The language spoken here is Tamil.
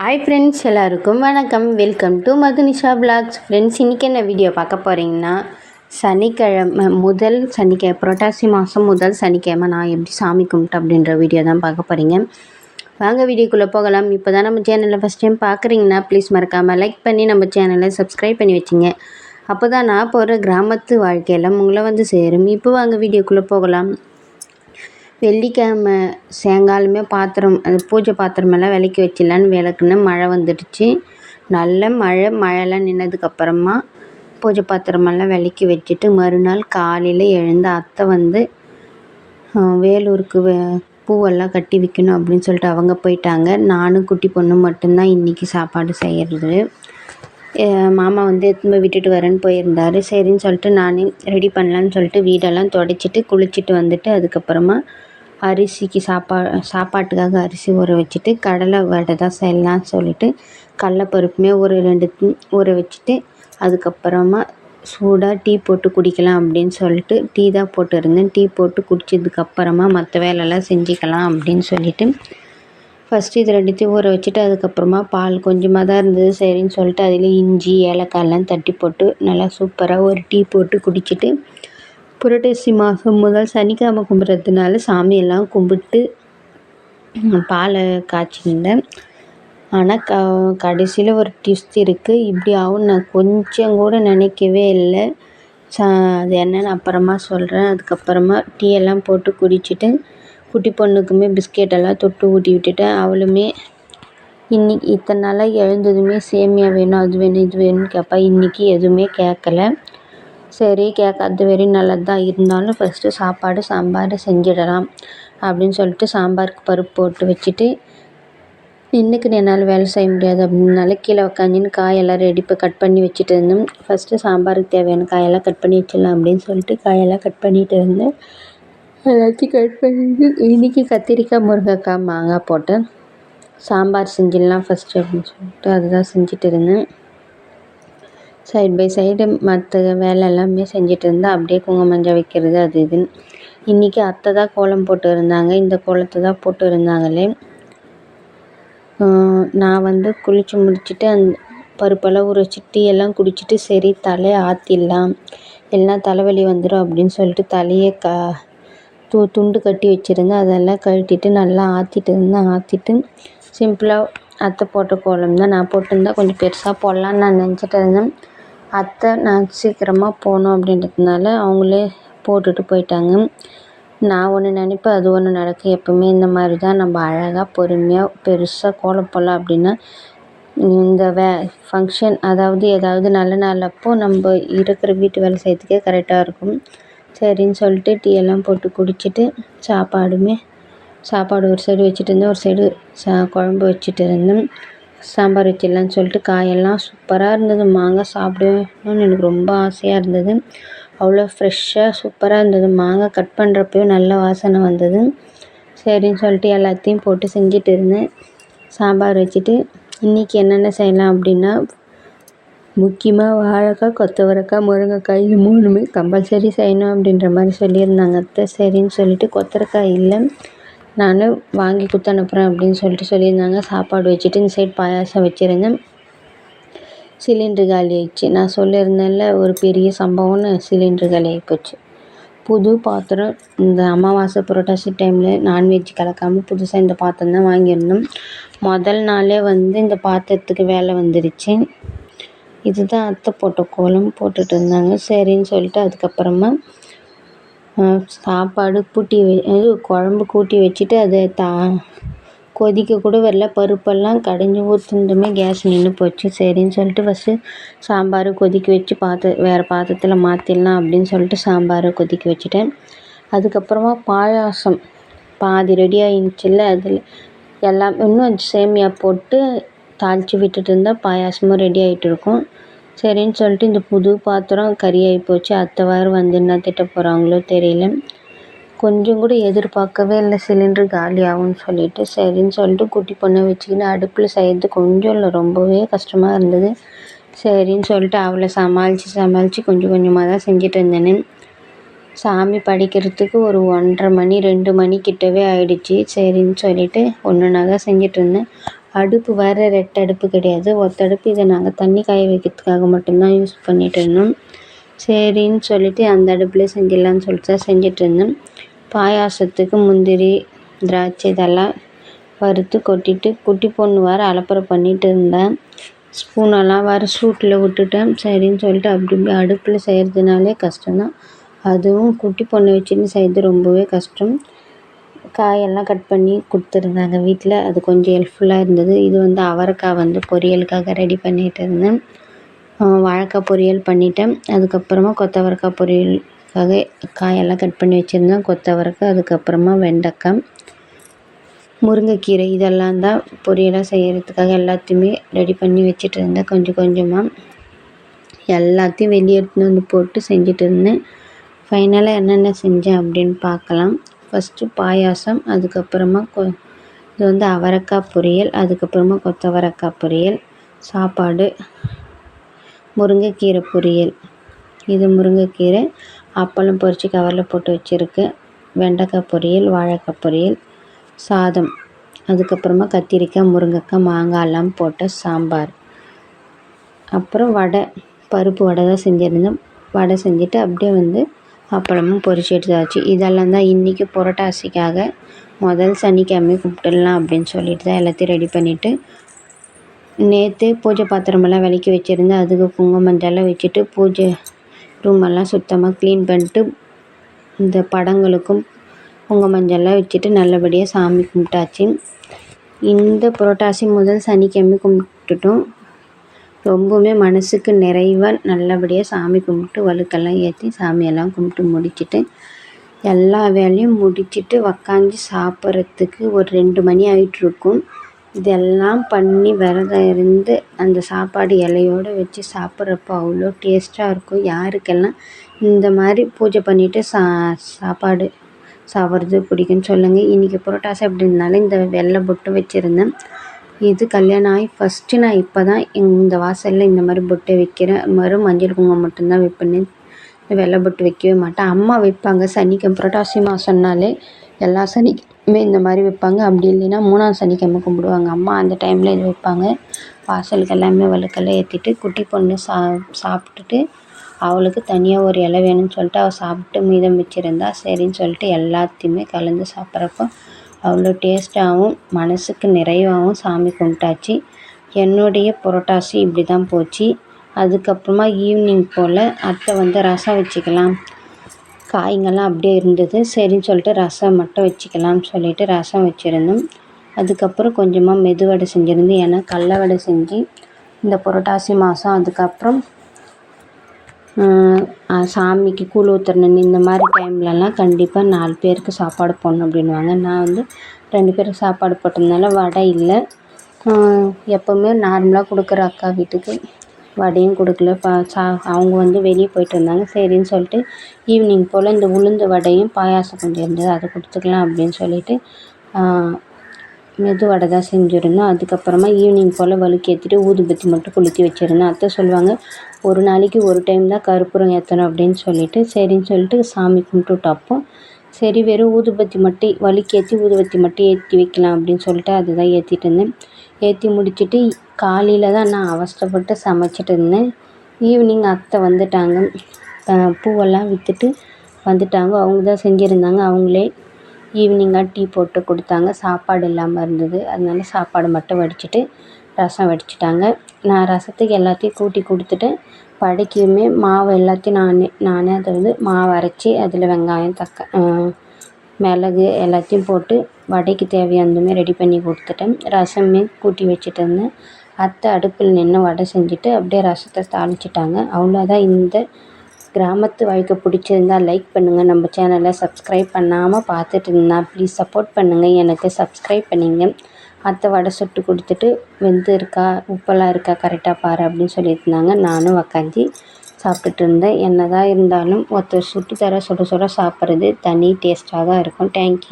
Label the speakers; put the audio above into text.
Speaker 1: ஹாய் ஃப்ரெண்ட்ஸ் எல்லாருக்கும் வணக்கம். Welcome to Madhunisha blogs friends இன்றைக்கி என்ன வீடியோ பார்க்க போகிறீங்கன்னா சனிக்கிழமை முதல் சனிக்கிழமை புரட்டாசி மாதம் முதல் சனிக்கிழமை நான் எப்படி சாமி கும்பிட்டேன் அப்படின்ற வீடியோ தான் பார்க்க போகிறீங்க வாங்க வீடியோக்குள்ளே போகலாம். இப்போ தான் நம்ம சேனலில் ஃபஸ்ட் டைம் பார்க்குறீங்கன்னா ப்ளீஸ் மறக்காமல் லைக் பண்ணி நம்ம சேனலை சப்ஸ்கிரைப் பண்ணி வச்சுங்க. அப்போ தான் நான் போகிற கிராமத்து வாழ்க்கையெல்லாம் உங்களை வந்து சேரும். இப்போ வாங்க வீடியோக்குள்ளே போகலாம். வெள்ளிக்கிழமை சாயங்காலமே பாத்திரம் அந்த பூஜை பாத்திரமெல்லாம் விளக்கி வச்சிடலான்னு விளக்குன்னு மழை வந்துடுச்சு. நல்ல மழை மழைலாம் நின்னதுக்கப்புறமா பூஜை பாத்திரமெல்லாம் விளக்கி வச்சுட்டு மறுநாள் காலையில் எழுந்த அத்தை வந்து வேலூருக்கு வே பூவெல்லாம் கட்டி விற்கணும் அப்படின்னு சொல்லிட்டு அவங்க போயிட்டாங்க. நானும் குட்டி பொண்ணு மட்டும்தான் இன்றைக்கி சாப்பாடு செய்கிறது மாமா வந்து எடுத்துன்னு விட்டுட்டு வரேன்னு போயிருந்தார். சரின்னு சொல்லிட்டு நானே ரெடி பண்ணலான்னு சொல்லிட்டு வீடெல்லாம் துடைச்சிட்டு குளிச்சுட்டு வந்துட்டு அதுக்கப்புறமா அரிசிக்கு சாப்பா சாப்பாட்டுக்காக அரிசி ஊற வச்சுட்டு கடலை வடை தான் செய்யலான்னு சொல்லிட்டு கடலப்பருப்புமே ஒரு ரெண்டு ஊற வச்சுட்டு அதுக்கப்புறமா சூடாக டீ போட்டு குடிக்கலாம் அப்படின்னு சொல்லிட்டு டீ தான் போட்டுருந்தேன் டீ போட்டு குடித்ததுக்கப்புறமா மற்ற வேலைலாம் செஞ்சுக்கலாம் அப்படின்னு சொல்லிட்டு ஃபஸ்ட்டு இது ரெண்டுத்தையும் ஊற வச்சுட்டு அதுக்கப்புறமா பால் கொஞ்சமாக தான் இருந்தது. சரின்னு சொல்லிட்டு அதில் இஞ்சி ஏலக்காயெல்லாம் தட்டி போட்டு நல்லா சூப்பராக ஒரு டீ போட்டு குடிச்சிட்டு புரட்டாசி மாதம் முதல் சனிக்கிழமை கும்பிட்றதுனால சாமியெல்லாம் கும்பிட்டு பாலை காய்ச்சிருந்தேன் ஆனால் க கடைசியில் ஒரு ட்விஸ்ட் இருக்குது இப்படி ஆகும் நான் கொஞ்சம் கூட நினைக்கவே இல்லை. சா அது என்னென்னு அப்புறமா சொல்கிறேன் அதுக்கப்புறமா டீ எல்லாம் போட்டு குடிச்சிட்டு குட்டி பொண்ணுக்குமே பிஸ்கெட் எல்லாம் தொட்டு ஊட்டி விட்டுட்டேன். அவளுமே இன்றைக்கி இத்தனை நாளாக எழுந்ததுமே சேமியா வேணும் அது வேணும் இது வேணும்னு கேட்பா இன்றைக்கி எதுவுமே கேட்கல சரி கேட்காது வரையும் நல்லது தான் இருந்தாலும் ஃபஸ்ட்டு சாப்பாடு சாம்பார் செஞ்சிடலாம் அப்படின்னு சொல்லிட்டு சாம்பாருக்கு பருப்பு போட்டு வச்சுட்டு இன்றைக்கி என்னால் வேலை செய்ய முடியாது அப்படின்னால கீழே உக்காந்துன்னு காயெல்லாம் ரெடி இப்போ கட் பண்ணி வச்சுட்டு இருந்தேன் ஃபஸ்ட்டு சாம்பாருக்கு தேவையான காயெல்லாம் கட் பண்ணி வச்சிடலாம் அப்படின்னு சொல்லிட்டு காயெல்லாம் கட் பண்ணிகிட்டு இருந்தேன் எல்லாத்தையும் கட் பண்ணிட்டு இன்றைக்கி கத்திரிக்காய் முருங்கைக்காய் மாங்காய் போட்டேன் சாம்பார் செஞ்சிடலாம் ஃபஸ்ட்டு அப்படின்னு சொல்லிட்டு அதுதான் செஞ்சுட்டு இருந்தேன். சைட் பை சைடு மற்ற வேலை எல்லாமே செஞ்சுட்டு இருந்தால் அப்படியே குங்குமஞ்சள் வைக்கிறது அது இதுன்னு. இன்றைக்கி அத்தை தான் கோலம் போட்டு இருந்தாங்க. இந்த கோலத்தை தான் போட்டு இருந்தாங்களே. நான் வந்து குளித்து முடிச்சுட்டு அந்த பருப்பெல்லாம் ஊற வச்சு டீ எல்லாம் குடிச்சிட்டு சரி தலையை ஆற்றிடலாம் இல்லைனா தலைவலி வந்துடும் அப்படின்னு சொல்லிட்டு தலையை க து துண்டு கட்டி வச்சுருந்தேன். அதெல்லாம் கழட்டிட்டு நல்லா ஆற்றிட்டு இருந்தேன் ஆற்றிட்டு சிம்பிளாக அத்தை போட்ட கோலம் தான் நான் போட்டிருந்தேன். கொஞ்சம் பெருசாக போடலான்னு நான் நினச்சிட்டு இருந்தேன். அத்தை நான் சீக்கிரமாக போகணும் அப்படின்றதுனால அவங்களே போட்டுட்டு போயிட்டாங்க. நான் ஒன்று நினைப்பேன் அது ஒன்று நடக்கும் எப்போவுமே இந்த மாதிரி தான் நம்ம அழகாக பொறுமையாக பெருசாக கோலம் போடலாம் அப்படின்னா இந்த வே ஃபங்க்ஷன் அதாவது ஏதாவது நல்ல நாள் அப்போது நம்ம இருக்கிற வீட்டு வேலை செய்கிறதுக்கே கரெக்டாக இருக்கும். சரின்னு சொல்லிட்டு டீ எல்லாம் போட்டு குடிச்சிட்டு சாப்பாடுமே சாப்பாடு ஒரு சைடு வச்சுட்டு இருந்தேன் ஒரு சைடு சா குழம்பு வச்சுட்டு இருந்தேன். சாம்பார் வச்சிடலான்னு சொல்லிட்டு காயெல்லாம் சூப்பராக இருந்தது. மாங்காய் சாப்பிடணும்னு எனக்கு ரொம்ப ஆசையாக இருந்தது. அவ்வளோ ஃப்ரெஷ்ஷாக சூப்பராக இருந்தது. மாங்காய் கட் பண்ணுறப்பையும் நல்ல வாசனை வந்தது. சரின்னு சொல்லிட்டு எல்லாத்தையும் போட்டு செஞ்சுட்டு இருந்தேன். சாம்பார் வச்சுட்டு இன்றைக்கி என்னென்ன செய்யலாம் அப்படின்னா முக்கியமாக வாழைக்காய் கொத்தவரக்காய் முருங்கைக்காய் இது மூணுமே கம்பல்சரி செய்யணும் அப்படின்ற மாதிரி சொல்லியிருந்தாங்க அத்தை. சரின்னு சொல்லிட்டு கொத்தவரக்காய் இல்லை. நான் வாங்கி கொடுத்து அனுப்புகிறேன் அப்படின்னு சொல்லிட்டு சொல்லியிருந்தாங்க. சாப்பாடு வச்சுட்டு இந்த சைடு பாயாசம் வச்சுருந்தேன். சிலிண்ட்ரு காலி ஆயிடுச்சு. நான் சொல்லியிருந்தேன்ல ஒரு பெரிய சம்பவம்னு சிலிண்ட்ரு காலி போச்சு. புது பாத்திரம் இந்த அமாவாசை புரட்டாசி டைமில் நான்வெஜ் கலக்காமல் புதுசாக இந்த பாத்திரம் தான் வாங்கியிருந்தோம். முதல் நாளே வந்து இந்த பாத்திரத்துக்கு வேலை வந்துடுச்சு இதுதான் அத்தை போட்ட கோலம் போட்டுட்டு இருந்தாங்க. சரின்னு சொல்லிட்டு அதுக்கப்புறமா சாப்பாடு கூட்டி இது குழம்பு கூட்டி வச்சுட்டு அதை தா கொதிக்க கூட வரல. பருப்பெல்லாம் கடைஞ்சி ஊற்றுனதுமே கேஸ் நின்று போச்சு. சரின்னு சொல்லிட்டு ஃபஸ்ட்டு சாம்பார் கொதிக்க வச்சு பாத்த வேறு பாத்திரத்தில் மாற்றிடலாம் அப்படின்னு சொல்லிட்டு சாம்பாரை கொதிக்க வச்சுட்டேன். அதுக்கப்புறமா பாயாசம். பாதி ரெடி ஆகிடுச்சில்ல அதில் எல்லாம் இன்னும் சேமியா போட்டு தாளித்து விட்டுட்டு இருந்தால் பாயாசமும் ரெடி ஆகிட்டு இருக்கும். சரின்னு சொல்லிட்டு இந்த புது பாத்திரம் கறியாகி போச்சு. அத்தை வாரம் வந்து என்ன திட்ட போகிறாங்களோ தெரியல. கொஞ்சம் கூட எதிர்பார்க்கவே இல்லை. சிலிண்டர் காலி ஆகும்னு சொல்லிட்டு சரின்னு சொல்லிட்டு குட்டி பொண்ணை வச்சுக்கின்னு அடுப்பில் செய்கிறது கொஞ்சம் இல்லை. ரொம்பவே கஷ்டமாக இருந்தது. சரின்னு சொல்லிட்டு அவளை சமாளித்து சமாளித்து கொஞ்சம் கொஞ்சமாக தான் செஞ்சுட்டு இருந்தேன். சாமி படிக்கிறதுக்கு ஒரு ஒன்றரை மணி ரெண்டு மணி கிட்டவே ஆயிடுச்சு. சரின்னு சொல்லிட்டு ஒன்று நகை செஞ்சுட்டு இருந்தேன். அடுப்பு வேறு ரெட்டை அடுப்பு கிடையாது. ஒத்த அடுப்பு இதை நாங்கள் தண்ணி காய வைக்கிறதுக்காக மட்டும்தான் யூஸ் பண்ணிகிட்டு இருந்தோம். சரின்னு சொல்லிட்டு அந்த அடுப்புலேயே செஞ்சிடலான்னு சொல்லிட்டு தான் செஞ்சுட்டு இருந்தேன் பாயாசத்துக்கு முந்திரி திராட்சை இதெல்லாம் வறுத்து கொட்டிட்டு குட்டி பொண்ணு வேறு அலப்பறை பண்ணிகிட்டு இருந்தேன். ஸ்பூனெல்லாம் வேறு சூட்டில் விட்டுட்டேன். சரின்னு சொல்லிட்டு அப்படி இப்படி அடுப்பில் செய்கிறதுனாலே கஷ்டம்தான். அதுவும் குட்டி பொண்ணை வச்சுன்னு செய்கிறது ரொம்பவே கஷ்டம். காயெல்லாம் கட் பண்ணி கொடுத்துருந்தாங்க வீட்டில். அது கொஞ்சம் ஹெல்ப்ஃபுல்லாக இருந்தது. இது வந்து அவரைக்காய் வந்து பொரியலுக்காக ரெடி பண்ணிகிட்டு இருந்தேன். வாழைக்காய் பொரியல் பண்ணிட்டேன். அதுக்கப்புறமா கொத்தவரக்காய் பொரியலுக்காக காயெல்லாம் கட் பண்ணி வச்சுருந்தேன். கொத்தவரக்காய் அதுக்கப்புறமா வெண்டைக்காய் முருங்கைக்கீரை இதெல்லாம் தான் பொரியலாக செய்கிறதுக்காக எல்லாத்தையுமே ரெடி பண்ணி வச்சுட்டு இருந்தேன். கொஞ்சம் கொஞ்சமாக எல்லாத்தையும் வெளியே எடுத்துன்னு வந்து போட்டு செஞ்சுட்டு இருந்தேன். ஃபைனலாக என்னென்ன செஞ்சேன் அப்படின்னு பார்க்கலாம். ஃபஸ்ட்டு பாயாசம் அதுக்கப்புறமா கொ இது வந்து அவரைக்காய் பொரியல் அதுக்கப்புறமா கொத்தவரக்காய் பொரியல் சாப்பாடு முருங்கைக்கீரை பொரியல். இது முருங்கைக்கீரை அப்பளம் பொரித்து கவரில் போட்டு வச்சுருக்கேன் வெண்டைக்காய் பொரியல் வாழைக்காய் பொரியல் சாதம். அதுக்கப்புறமா கத்திரிக்காய் முருங்கைக்காய் மாங்காய்லாம் போட்ட சாம்பார். அப்புறம் வடை பருப்பு வடை தான் செஞ்சுருந்தேன் வடை செஞ்சுட்டு அப்படியே வந்து அப்பளமும் பொரிச்சு எடுத்தாச்சு. இதெல்லாம் தான் இன்றைக்கி புரட்டாசிக்காக முதல் சனிக்கிழமை கும்பிட்டுடலாம் அப்படின்னு சொல்லிட்டு தான் எல்லாத்தையும் ரெடி பண்ணிவிட்டு நேற்று பூஜை பாத்திரமெல்லாம் விளக்கி வச்சுருந்தேன். அதுக்கு குங்குமம் மஞ்சள்லாம் வச்சுட்டு பூஜை ரூமெல்லாம் சுத்தமாக க்ளீன் பண்ணிட்டு இந்த படங்களுக்கும் குங்குமம் மஞ்சள்லாம் வச்சுட்டு நல்லபடியாக சாமி கும்பிட்டாச்சு. இந்த புரட்டாசி முதல் சனிக்கிழமை கும்பிட்டுட்டோம். ரொம்பவுமே மனதுக்கு நிறைவாக நல்லபடியாக சாமி கும்பிட்டு வழுக்கெல்லாம் ஏற்றி சாமியெல்லாம் கும்பிட்டு முடிச்சுட்டு எல்லா வேலையும் முடிச்சுட்டு உக்காந்து சாப்பிட்றதுக்கு ஒரு ரெண்டு மணி ஆகிட்டுருக்கும் இதெல்லாம் பண்ணி விரதம் இருந்து அந்த சாப்பாடு இலையோடு வச்சு சாப்பிட்றப்போ அவ்வளோ டேஸ்ட்டாக இருக்கும். யாருக்கெல்லாம் இந்த மாதிரி பூஜை பண்ணிவிட்டு சா சாப்பாடு சாப்பிட்றது பிடிக்கும்னு சொல்லுங்கள் இன்றைக்கி புரட்டாசி அப்படின்றனால இந்த வெள்ளை பொட்டு வச்சுருந்தேன். இது கல்யாணம் ஆகி ஃபஸ்ட்டு நான் இப்போ தான் இந்த வாசலில் இந்த மாதிரி பொட்டை வைக்கிறேன். மறு மஞ்சள் குங்குமம் மட்டும்தான் வைப்பேன்னு. வெள்ளை பொட்டு வைக்கவே மாட்டேன். அம்மா வைப்பாங்க. சனிக்கிழமை புரட்டாசி மாதம்னாலே எல்லா சனிக்கிழமை இந்த மாதிரி வைப்பாங்க. அப்படி இல்லைன்னா மூணாம் சனிக்கிழமை கும்பிடுவாங்க. அம்மா அந்த டைமில் இது வைப்பாங்க. வாசலுக்கு எல்லாமே விளக்கெல்லாம் ஏற்றிட்டு குட்டி பொண்ணு சா சாப்பிட்டுட்டு அவளுக்கு தனியாக ஒரு இலை வேணும்னு சொல்லிட்டு அவள் சாப்பிட்டு மீதம் வச்சுருந்தா சரின்னு சொல்லிட்டு எல்லாத்தையுமே கலந்து சாப்பிட்றப்போ அவ்வளோ டேஸ்ட்டாகவும் மனதுக்கு நிறைவாகவும் சாமி கும்பிட்டாச்சு. என்னுடைய புரட்டாசி இப்படி தான் போச்சு. அதுக்கப்புறமா ஈவினிங் போல் அத்தை வந்து ரசம் வச்சுக்கலாம். காய்ங்கெல்லாம் அப்படியே இருந்தது. சரின்னு சொல்லிட்டு ரசம் மட்டும் வச்சுக்கலாம்னு சொல்லிட்டு ரசம் வச்சுருந்தோம். அதுக்கப்புறம் கொஞ்சமாக மெதுவடை செஞ்சுருந்தேன் ஏன்னா கடல வடை செஞ்சு இந்த புரட்டாசி மாதம் அதுக்கப்புறம் சாமிக்கு கூழ் ஊற்றுறேன் இந்த மாதிரி டைம்லலாம் கண்டிப்பாக நாலு பேருக்கு சாப்பாடு போடணும் அப்படின்னுவாங்க. நான் வந்து ரெண்டு பேருக்கு சாப்பாடு போட்டதுனால வடை இல்லை. எப்போவுமே நார்மலாக கொடுக்குற அக்கா வீட்டுக்கு வடையும் கொடுக்கல. பா சா அவங்க வந்து வெளியே போயிட்டு இருந்தாங்க. சரின்னு சொல்லிட்டு ஈவினிங் போல் இந்த உளுந்து வடையும் பாயாசம் கொஞ்சம் இருந்தது அதை கொடுத்துக்கலாம் அப்படின்னு சொல்லிட்டு மெது வடை தான் செஞ்சுருந்தோம் அதுக்கப்புறமா ஈவினிங் போல் வழுக்கேற்றிட்டு ஊதுபத்தி மட்டும் கொளுத்தி வச்சுருந்தோம் அத்தை சொல்லுவாங்க ஒரு நாளைக்கு ஒரு டைம் தான் கருப்பூரம் ஏற்றணும் அப்படின்னு சொல்லிட்டு சரின்னு சொல்லிட்டு சாமி கும்பிட்டு கும்பிட்டுட்டப்போ சரி வெறும் ஊதுபத்தி மட்டும் வழுக்கேற்றி ஊதுபத்தி மட்டும் ஏற்றி வைக்கலாம் அப்படின்னு சொல்லிட்டு அதுதான் ஏற்றிட்டு இருந்தேன். ஏற்றி முடிச்சுட்டு காலையில் தான் நான் அவஸ்தைப்பட்டு சமைச்சிட்டு இருந்தேன். ஈவினிங் அத்தை வந்துட்டாங்க. பூவெல்லாம் விற்றுட்டு வந்துட்டாங்க. அவங்க தான் செஞ்சுருந்தாங்க. அவங்களே ஈவினிங்காக டீ போட்டு கொடுத்தாங்க. சாப்பாடு இல்லாமல் இருந்தது. அதனால சாப்பாடு மட்டும் வடிச்சிட்டு ரசம் வடிச்சிட்டாங்க. நான் ரசத்துக்கு எல்லாத்தையும் கூட்டி கொடுத்துட்டு வடைக்குமே மாவு எல்லாத்தையும் நானே நானே அதை வந்து மாவு அரைச்சி அதில் வெங்காயம் தக்கா மிளகு எல்லாத்தையும் போட்டு வடைக்கு தேவையானதுமே ரெடி பண்ணி கொடுத்துட்டேன். ரசமே கூட்டி வச்சுட்டு இருந்தேன். அத்தை அடுப்பில் நின்று வடை செஞ்சுட்டு அப்படியே ரசத்தை தாளிச்சிட்டாங்க. அவ்வளோதான். இந்த கிராமத்து வாழ்க்கை பிடிச்சிருந்தா லைக் பண்ணுங்கள் நம்ம சேனலை சப்ஸ்கிரைப் பண்ணாமல் பார்த்துட்டு இருந்தால் ப்ளீஸ் சப்போர்ட் பண்ணுங்கள் எனக்கு சப்ஸ்கிரைப் பண்ணிங்க. அத்தை வடை சுட்டு கொடுத்துட்டு வெந்து இருக்கா உப்பெல்லாம் இருக்கா கரெக்டாக பாரு அப்படின்னு சொல்லியிருந்தாங்க. நானும் உக்காந்து சாப்பிட்டுட்டு இருந்தேன் என்ன தான் இருந்தாலும் ஒருத்தர் சுட்டு தர சுட சுட சாப்பிட்றது தனி டேஸ்ட்டாக தான் இருக்கும். தேங்க்யூ